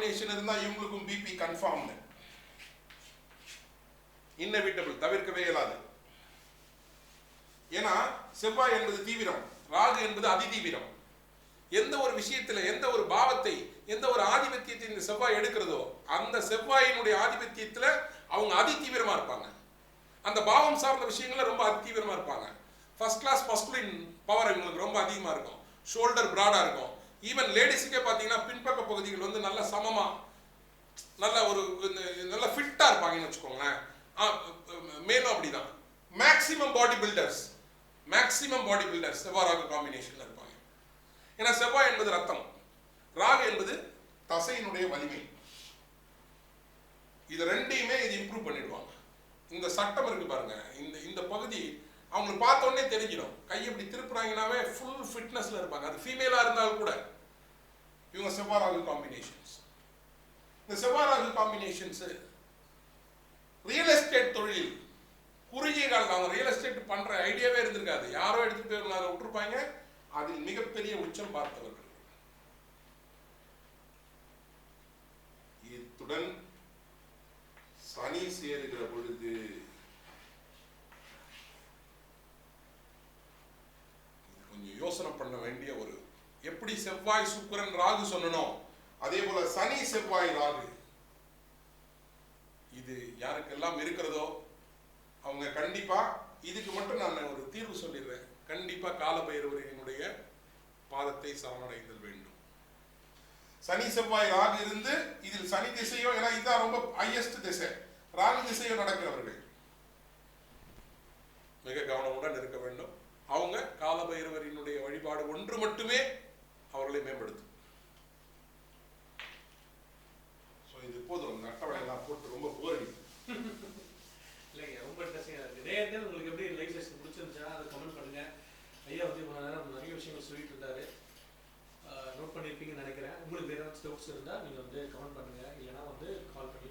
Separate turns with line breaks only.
Combination இருந்தால் இவங்களுக்கும் BP confirmed inevitable தவிர்க்கவே இயலாது. ஏன்னா செவ்வாய் என்பது தீவிரம் ராகு என்பது அதிதீவிரம். எந்த ஒரு விஷயத்துல எந்த ஒரு பாவத்தை எந்த ஒரு ஆதிபத்தியத்தை இந்த செவ்வாய் எடுக்கிறதோ அந்த செவ்வாயினுடைய ஆதிபத்தியத்தில் அவங்க அதி தீவிரமா இருப்பாங்க. அந்த பாவம் சார்ந்த விஷயங்கள்ல ரொம்ப அதி தீவிரமா இருப்பாங்க ஃபர்ஸ்ட் கிளாஸ் மஸ்குலின் பவர் இவங்களுக்கு ரொம்ப அதிகமா இருக்கும். ஷோல்டர் ப்ராடாக இருக்கும். ஈவன் லேடிஸுக்கே பார்த்தீங்கன்னா பின்பக்க பகுதிகள் வந்து நல்ல சமமா நல்ல ஒரு இந்த- நல்ல ஃபிட்டாக இருப்பாங்கன்னு வச்சுக்கோங்களேன். மேலும் அப்படிதான். Maximum body builders maximum body builders செவ்வாய் ராகு காம்பினேஷன்ல இருப்பாங்க. ஏன்னா செவ்வாய் என்பது ரத்தம். ராகு என்பது தசையினுடைய வலிமை. இது ரெண்டையுமே இது இம்ப்ரூவ் பண்ணிடுவாங்க. இந்த சட்டம் இருக்கு பாருங்க. இந்த இந்த பகுதி அவங்களுக்கு பார்த்தோன்னே தெரிஞ்சிடும். கை இப்படி திருப்புறாங்கனாவே ஃபுல் ஃபிட்னஸ்ல இருப்பாங்க. அது ஃபீமேலாக இருந்தாலும் கூட இவங்க செவ்வாய் காம்பினேஷன்ஸ் இந்த செவ்வாய் காம்பினேஷன்ஸு ரியல் எஸ்டேட் தொழில் குறுகிய காலத்தில் அவங்க ரியல் எஸ்டேட் பண்ணுற ஐடியாவே இருந்திருக்காது. யாரோ எடுத்துகிட்டு போயிருந்தாங்க விட்டுருப்பாங்க. அதில் மிகப்பெரிய உச்சம் பார்த்தவர்கள். இத்துடன் சனி சேருகிற பொழுது இது கொஞ்சம் யோசனை பண்ண வேண்டிய ஒரு எப்படி செவ்வாய் சுக்கரன் ராகு சொல்லணும் அதே போல சனி செவ்வாய் ராகு. இது யாருக்கெல்லாம் இருக்கிறதோ அவங்க கண்டிப்பா இதுக்கு மட்டும் நான் ஒரு தீர்வு சொல்லிடுறேன். கண்டிப்பா காலபைரவரினுடைய பாதத்தை சரணடைதல் வேண்டும். சனி செவ்வாய் ராகு இருந்து இதில் சனி திசையோ ஏன்னா இதுதான் ரொம்ப ஹையஸ்ட் திசை. ராகு திசையோ நடக்கிறவர்கள். மிக கவனமுடன் இருக்க வேண்டும் இது போதும். உங்கள் எல்லாம் போட்டு ரொம்ப போர்
இல்லைங்க ரொம்ப இன்ட்ரெஸ்டிங்காக இருக்குது நிறைய நேரம் உங்களுக்கு எப்படி லைஃப் செஷன் பிடிச்சிருந்துச்சுன்னா அதை கமெண்ட் பண்ணுங்க. ஐயா வந்து இவ்வளோ நேரம் நிறைய விஷயங்கள் சொல்லிட்டு இருந்தாரு. நோட் பண்ணியிருப்பீங்கன்னு நினைக்கிறேன். உங்களுக்கு வேறு ஏதாச்சும் டவுட்ஸ் இருந்தால் நீங்கள் வந்து கமெண்ட் பண்ணுங்கள் இல்லைனா வந்து கால் பண்ணி